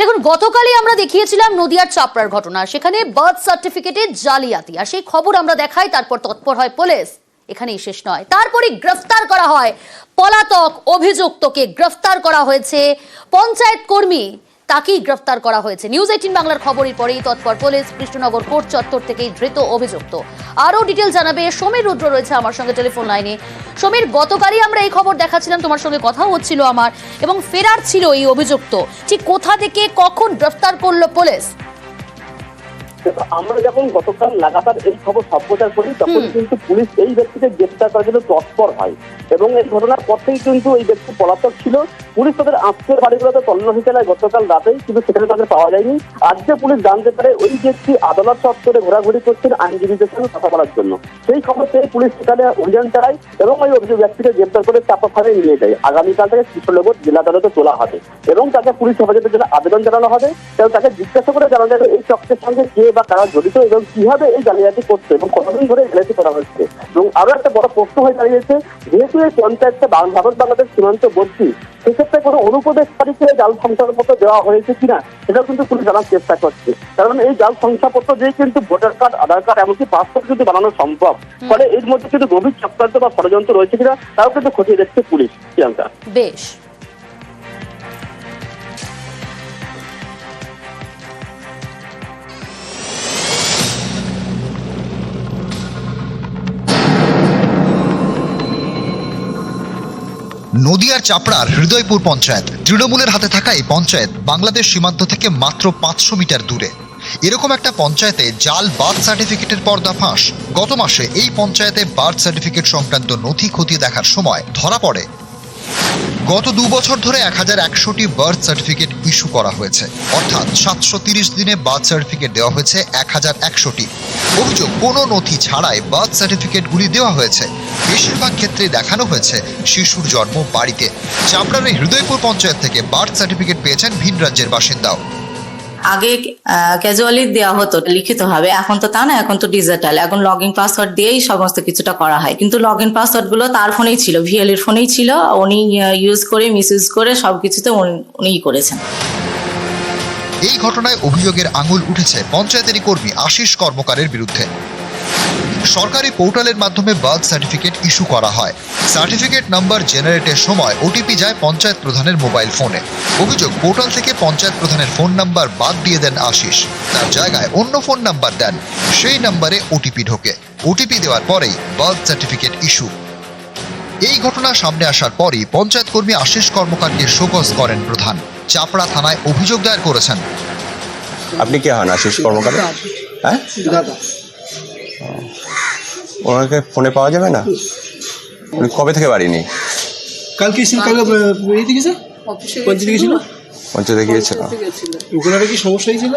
দেখুন, গতকালই আমরা দেখিয়েছিলাম নদিয়ার চাপড়ার ঘটনা। সেখানে বার্থ সার্টিফিকেটে জালিয়াতি। আর সেই খবর আমরা দেখাই, তারপর তৎপর হয় পুলিশ। এখানেই শেষ নয়। তারপরে গ্রেফতার করা হয় পলাতক অভিযুক্তকে। গ্রেফতার করা হয়েছে পঞ্চায়েত কর্মী তাকেই গ্রেফতার করা হয়েছে। নিউজ এইটিন বাংলার খবরের পরেই তৎপর পুলিশ কৃষ্ণনগর কোর্ট চত্বর থেকেই ধৃত অভিযুক্ত। আরও ডিটেল জানাবে সমীর রুদ্র রয়েছে আমার সঙ্গে টেলিফোন লাইনে সমীর, গতকালই আমরা এই খবর দেখাচ্ছিলাম, তোমার সঙ্গে কথাও হচ্ছিল আমার, এবং ফেরার ছিল এই অভিযুক্ত। ঠিক কোথা থেকে কখন গ্রেফতার করল পুলিশ? আমরা যখন গতকাল লাগাতার এই খবর সম্প্রচার করি তখন কিন্তু পুলিশ এই ব্যক্তিকে গ্রেফতার করার জন্য তৎপর হয়। এবং এই ঘটনার পর থেকেই কিন্তু এই ব্যক্তি পলাতক ছিল। পুলিশ তাদের আত্মীয় বাড়িগুলোতে তল্লাশি চালায় গতকাল রাতেই কিন্তু সেখানে তাদের পাওয়া যায়নি। আজকে পুলিশ জানতে পারে ওই ব্যক্তি আদালত চত্বরে ঘোরাঘুরি করছেন আইনজীবীদের সঙ্গে কথা বলার জন্য। সেই খবর পেয়ে পুলিশ সেখানে অভিযান চালায় এবং ওই অভিযোগ ব্যক্তিকে গ্রেফতার করে চাপা ফাঁড়ে নিয়ে যায়। আগামীকাল থেকে কৃষ্ণনগর জেলা আদালতে তোলা হবে। এবং তাকে পুলিশ হেফাজতের জন্য আবেদন জানানো হবে। এবং তাকে জিজ্ঞাসা করে জানা যাবে এই চক্রের সঙ্গে কে বা কারা জড়িত এবং কীভাবে এই জালিয়াতি করছে এবং কতদিন ধরে জালিয়াতি করা হচ্ছে? এবং আরও একটা বড় প্রশ্ন হয়ে দাঁড়িয়েছে যেহেতু এই পঞ্চায়েতটা ভারত বাংলাদেশ সীমান্তবর্তী সেক্ষেত্রে কোনো অনুপ্রবেশকারীকে জাল শংসাপত্র দেওয়া হয়েছে কিনা সেটাও কিন্তু পুলিশ জানার চেষ্টা করছে। কারণ এই জাল শংসাপত্র দিয়ে কিন্তু ভোটার কার্ড আধার কার্ড এমনকি পাসপোর্ট কিন্তু বানানো সম্ভব। ফলে এর মধ্যে কিন্তু গভীর চক্রান্ত বা ষড়যন্ত্র রয়েছে কিনা তাও কিন্তু খতিয়ে দেখছে পুলিশ প্রিয়াঙ্কা। বেশ। নদিয়ার চাপড়ার হৃদয়পুর পঞ্চায়েত। তৃণমূলের হাতে থাকা এই পঞ্চায়েত বাংলাদেশ সীমান্ত থেকে মাত্র পাঁচশো মিটার দূরে। এরকম একটা পঞ্চায়েতে জাল বার্থ সার্টিফিকেটের পর্দা ফাঁস। গত মাসে এই পঞ্চায়েতে বার্থ সার্টিফিকেট সংক্রান্ত নথি খতিয়ে দেখার সময় ধরা পড়ে। গত দু বছর ধরে এক হাজার একশোটি বার্থ সার্টিফিকেট ইস্যু করা হয়েছে। অর্থাৎ সাতশো তিরিশ দিনে বার্থ সার্টিফিকেট দেওয়া হয়েছে এক হাজার একশোটি। অভিযোগ, কোনো নথি ছাড়াই বার্থ সার্টিফিকেটগুলি দেওয়া হয়েছে। বেশিরভাগ ক্ষেত্রে দেখানো হয়েছে শিশুর জন্ম বাড়িতে। চাপড়ারের হৃদয়পুর পঞ্চায়েত থেকে বার্থ সার্টিফিকেট পেয়েছেন ভিন রাজ্যের বাসিন্দাও। আগে ক্যাজুয়ালি দেওয়া হতো লিখিত হবে। এখন তো তা না, এখন তো ডিজিটাল এখন লগ ইন পাসওয়ার্ড দিয়েই সমস্ত কিছুটা করা হয়। কিন্তু লগ ইন পাসওয়ার্ডগুলো তার ফোনেই ছিল ভিএল এর ফোনেই ছিল। উনি ইউজ করে মিস ইউজ করে সবকিছুতে উনি- উনিই করেছেন। এই ঘটনায় অভিযোগের আঙুল উঠেছে পঞ্চায়েতেরই কর্মী আশিস কর্মকারের বিরুদ্ধে। সরকারি পোর্টালের মাধ্যমে বার্থ সার্টিফিকেট ইস্যু করা হয়। সার্টিফিকেট নাম্বার জেনারেটের সময় ওটিপি যায় পঞ্চায়েত প্রধানের মোবাইল ফোনে। অভিযোগ পোর্টাল থেকে পঞ্চায়েত প্রধানের ফোন নাম্বার বাদ দিয়ে দেন আশিস। তার জায়গায় অন্য ফোন নাম্বার দেন। সেই নাম্বারে ওটিপি ঢোকে। ওটিপি দেওয়ার পরেই বার্থ সার্টিফিকেট ইস্যু। এই ঘটনা সামনে আসার পরই পঞ্চায়েত কর্মী আশিস কর্মকারকে শোকজ করেন প্রধান। চাপড়া থানায় অভিযোগ দায়ের করেছেন। আপনি কে হন আশিস কর্মকার? হ্যাঁ? ওনাকে ফোনে পাওয়া যাবে না? উনি কবে থেকে বাড়ি নেই? কালকে ছিল কালকে বাড়ি গেছে পঞ্চায়েতে গিয়েছিল পঞ্চায়েতে গিয়েছিল ওখানে কি সমস্যা হয়েছিল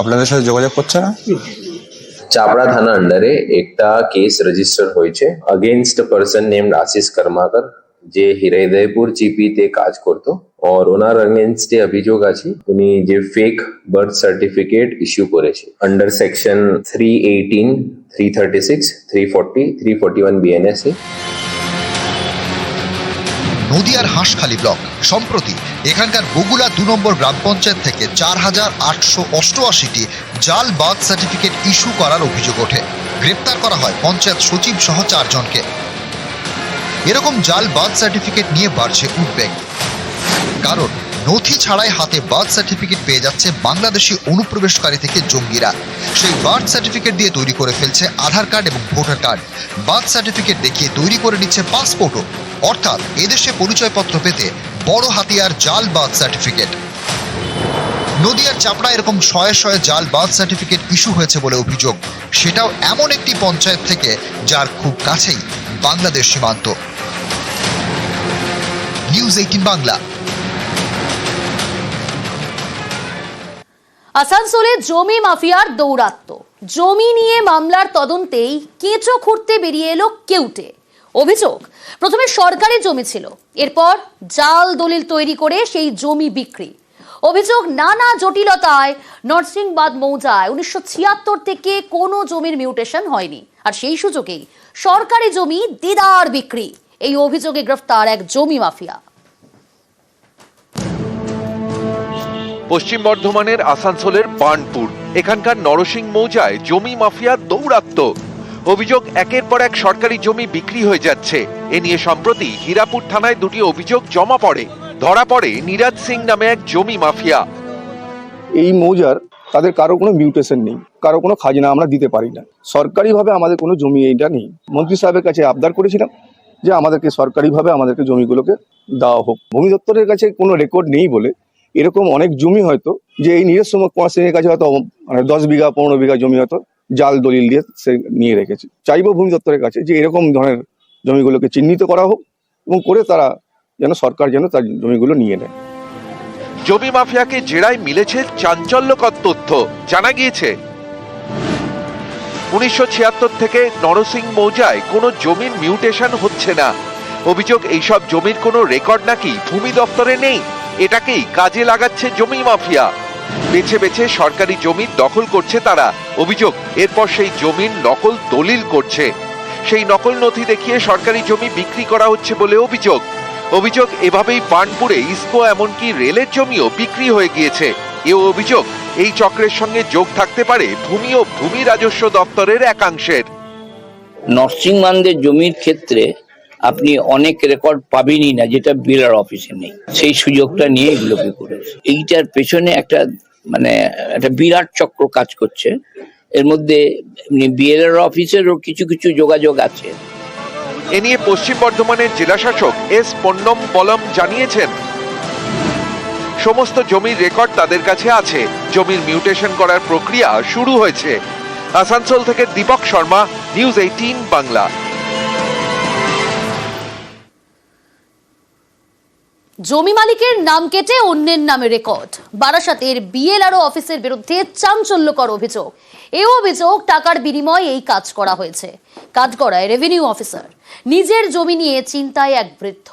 আপনাদের সাথে যোগাযোগ করছে না? চাপড়া থানা আন্ডারে একটা কেস রেজিস্টার হয়েছে against person named Ashis Karmakar যে হিরেদয়পুর চিপিতে কাজ করতো। আর ওনার এগেনস্টে অভিযোগ আছে উনি যে ফেক বার্থ সার্টিফিকেট ইস্যু করেছে under section three eighteen three thirty six three forty three forty one BNS নদিয়ার হাঁসখালি ব্লক, সম্প্রতি এখানকার বগুলা দু নম্বর গ্রাম পঞ্চায়েত থেকে চার হাজার আটশো অষ্টআশিটি জাল বার্থ সার্টিফিকেট ইস্যু করার অভিযোগ ওঠে। গ্রেপ্তার করা হয় পঞ্চায়েত সচিব সহ চারজনকে। এরকম জাল বার্থ সার্টিফিকেট নিয়ে বাড়ছে উদ্বেগ। কারণ নথি ছাড়াই হাতে বার্থ সার্টিফিকেট পেয়ে যাচ্ছে বাংলাদেশি অনুপ্রবেশকারী থেকে জঙ্গিরা। সেই বার্থ সার্টিফিকেট দিয়ে তৈরি করে ফেলছে আধার কার্ড এবং ভোটার কার্ড। বার্থ সার্টিফিকেট দেখিয়ে তৈরি করে নিচ্ছে পাসপোর্টও। অর্থাৎ এদেশে পরিচয়পত্র পেতে বড় হাতিয়ার জাল বার্থ সার্টিফিকেট। নদিয়ার চাপড়া এরকম শয়ে শয়ে জাল বার্থ সার্টিফিকেট ইস্যু হয়েছে বলে অভিযোগ। সেটাও এমন একটি পঞ্চায়েত থেকে যার খুব কাছেই বাংলাদেশ সীমান্ত। News eighteen Bangla. আসানসোলে জমি মাফিয়ার দৌরাত্ম। জমি নিয়ে মামলার তদন্তেই কেঁচো খুঁড়তে বেরিয়ে এলো কেউটে। অভিযোগ, প্রথমে সরকারি জমি ছিল, এরপর জাল দলিল তৈরি করে সেই জমি বিক্রি। অভিযোগ, নানা জটিলতায় নরসিংবাদ মৌজায় উনিশশো ছিয়াত্তর থেকে কোনো জমির মিউটেশন হয়নি। আর সেই সুযোগেই সরকারি জমি দিদার বিক্রি। এই অভিযোগে গ্রেফতার এক জমি মাফিয়া। পশ্চিম বর্ধমানের আসানসোলের বার্নপুর। এখানকার নরসিং মৌজায় জমি মাফিয়া দৌরাত্ম। অভিযোগ একের পর এক সরকারি জমি বিক্রি হয়ে যাচ্ছে। এ নিয়ে সম্প্রতি হীরাপুর থানায় দুটি অভিযোগ জমা পড়ে। ধরা পড়ে নিরাজ সিং নামে এক জমি মাফিয়া। এই মৌজার তাদের কারও কোনো মিউটেশন নেই, কারও কোনো খাজনা আমরা দিতে পারি না। সরকারিভাবে আমাদের কোনো জমি এইটা নেই। মন্ত্রী সাহেবের কাছে আবদার করেছিলাম যে আমাদেরকে সরকারিভাবে আমাদেরকে জমিগুলোকে দেওয়া হোক। ভূমি দপ্তরের কাছে কোনো রেকর্ড নেই বলে এরকম অনেক জমি হয়তো যে এই নিজস্ব কুমার সিংয়ের কাছে হয়তো মানে দশ বিঘা, পনেরো বিঘা জমি হয়তো জাল, দলিল দিয়ে সে নিয়ে রেখেছে। চাইব ভূমি দপ্তরের কাছে যে এরকম ধরনের জমিগুলোকে চিহ্নিত করা হোক এবং করে তারা যেন সরকার যেন তার জমিগুলো নিয়ে নেয়। জমি মাফিয়াকে জেরায় মিলেছে চাঞ্চল্যকর তথ্য। জানা গিয়েছে, উনিশশো ছিয়াত্তর থেকে নরসিং মৌজায় কোনো জমির মিউটেশন হচ্ছে না। অভিযোগ, এইসব জমির কোনো রেকর্ড নাকি ভূমি দপ্তরে নেই? এটাকেই কাজে লাগাচ্ছে জমি মাফিয়া। বেছে বেছে সরকারি জমি দখল করছে তারা। অভিযোগ, এরপর সেই জমির নকল দলিল করছে। সেই নকল নথি দেখিয়ে সরকারি জমি বিক্রি করা হচ্ছে বলে অভিযোগ। অভিযোগ এভাবেই বার্নপুরে ইসকো এমনকি রেলের জমিও বিক্রি হয়ে গিয়েছে। এ অভিযোগ, এই চক্রের সঙ্গে যোগ থাকতে পারে ভূমি ও ভূমি রাজস্ব দপ্তরের একাংশের। নরসিংমানদের জমির ক্ষেত্রে আপনি অনেক রেকর্ড পাবেনই না, যেটা বিএলআর অফিসে নেই। সেই সুযোগটা নিয়ে এগুলোকে করেছে এইটার পেছনে একটা মানে একটা বিরাট চক্র কাজ করছে। এর মধ্যে বিএলআর অফিসেরও কিছু কিছু যোগাযোগ আছে। এ নিয়ে পশ্চিম বর্ধমানের জেলাশাসক এস পন্নম বলম জানিয়েছেন, সমস্ত জমির রেকর্ড তাদের কাছে আছে। জমির মিউটেশন করার প্রক্রিয়া শুরু হয়েছে। আসানসোল থেকে দীপক শর্মা নিউজ এইটিন বাংলা। জমি মালিকের নাম কেটে অন্যের নামে রেকর্ড। বারাসাতের বিএলআরও অফিসের বিরুদ্ধে চাঞ্চল্যকর অভিযোগ। এই অভিযোগ টাকার বিনিময়ে এই কাজ করা হয়েছে। কাজ করায় রেভিনিউ অফিসার নিজের জমি নিয়ে চিন্তায় এক বৃদ্ধ।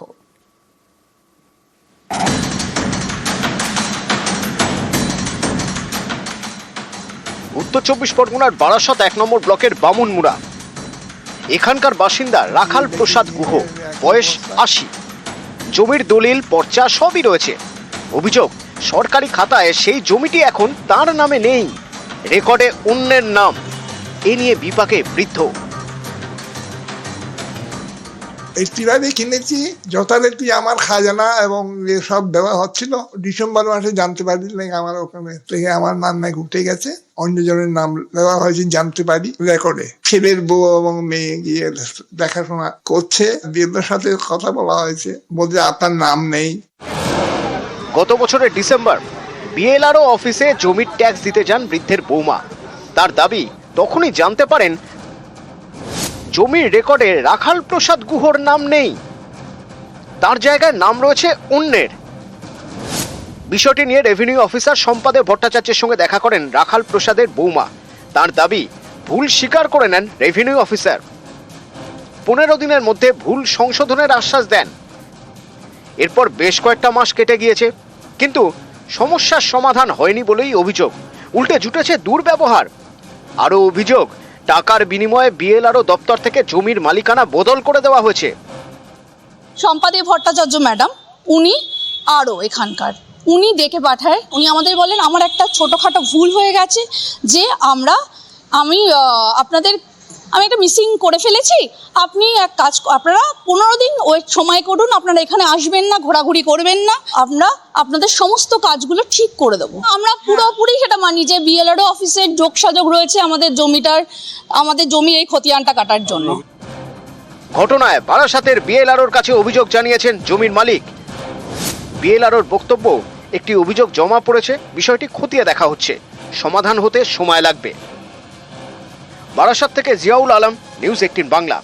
উত্তর চব্বিশ পরগনার বারাসাত এক নম্বর ব্লকের বামুনমুড়া। এখানকার বাসিন্দা রাখাল প্রসাদ গুহ, বয়স আশি। জমির দলিল, পর্চা সবই রয়েছে। অভিযোগ, সরকারি খাতায় সেই জমিটি এখন তার নামে নেই। রেকর্ডে অন্যের নাম। এ নিয়ে বিপাকে বৃদ্ধ। একটি কিনেছি, যথারীতি আমার খাজানা এবং সব দেওয়া হচ্ছিল। ডিসেম্বর মাসে জানতে পারি আমার ওখানে থেকে আমার নাম নাকি উঠে গেছে। অন্যজনের নাম দেওয়া হয়েছে জানতে পারি রেকর্ডে। ছেলের বউ এবং মেয়ে গিয়ে দেখাশোনা করছে। বিয়ের সাথে কথা বলা হয়েছে। বলছে, আপনার নাম নেই। গত বছরের ডিসেম্বর, বিএলআরও অফিসে জমির ট্যাক্স দিতে যান বৃদ্ধের বৌমা। তার দাবি, তখনই জানতে পারেন জমির রেকর্ডে রাখাল প্রসাদ গুহর নাম নেই। তার জায়গায় নাম রয়েছে অন্যের। বিষয়টি নিয়ে রেভিনিউ অফিসার সম্পাদে ভট্টাচার্যের সঙ্গে দেখা করেন রাখাল প্রসাদের বৌমা। তার দাবি, ভুল স্বীকার করে নেন রেভিনিউ অফিসার। পনেরো দিনের মধ্যে ভুল সংশোধনের আশ্বাস দেন। এরপর বেশ কয়েকটা মাস কেটে গিয়েছে, কিন্তু সমস্যার সমাধান হয়নি বলেই অভিযোগ। উল্টে জুটেছে দুর্ব্যবহার। আরও অভিযোগ টাকার বিনিময়ে বিএলআরও দপ্তর থেকে জমির মালিকানা বদল করে দেওয়া হয়েছে। সম্পাদক ভট্টাচার্য ম্যাডাম, উনি আরও এখানকার। উনি ডেকে পাঠায়, উনি আমাদের বলেন, আমার একটা ছোটোখাটো ভুল হয়ে গেছে যে আমরা, আমি আপনাদের আমি একটা মিসিং করে ফেলেছি। আপনি এক কাজ আপনারা পনেরো দিন ওয়েট সময় করুন, আপনারা এখানে আসবেন না, ঘোরাঘুরি করবেন না, আমরা আপনাদের সমস্ত কাজগুলো ঠিক করে দেবো। আমরা পুরোপুরি সেটা মানি যে বিএলআরও অফিসের যোগসাযোগ রয়েছে আমাদের জমিটার, আমাদের জমির এই খতিয়ানটা কাটার জন্য। ঘটনায় বারাসাতের বিএলআরওর কাছে অভিযোগ জানিয়েছেন জমির মালিক। বিএলআরওর বক্তব্য, একটি অভিযোগ জমা পড়েছে, বিষয়টি খতিয়ে দেখা হচ্ছে। সমাধান হতে সময় লাগবে। বারাসাত থেকে জিয়াউল আলম নিউজ এইটিন বাংলা।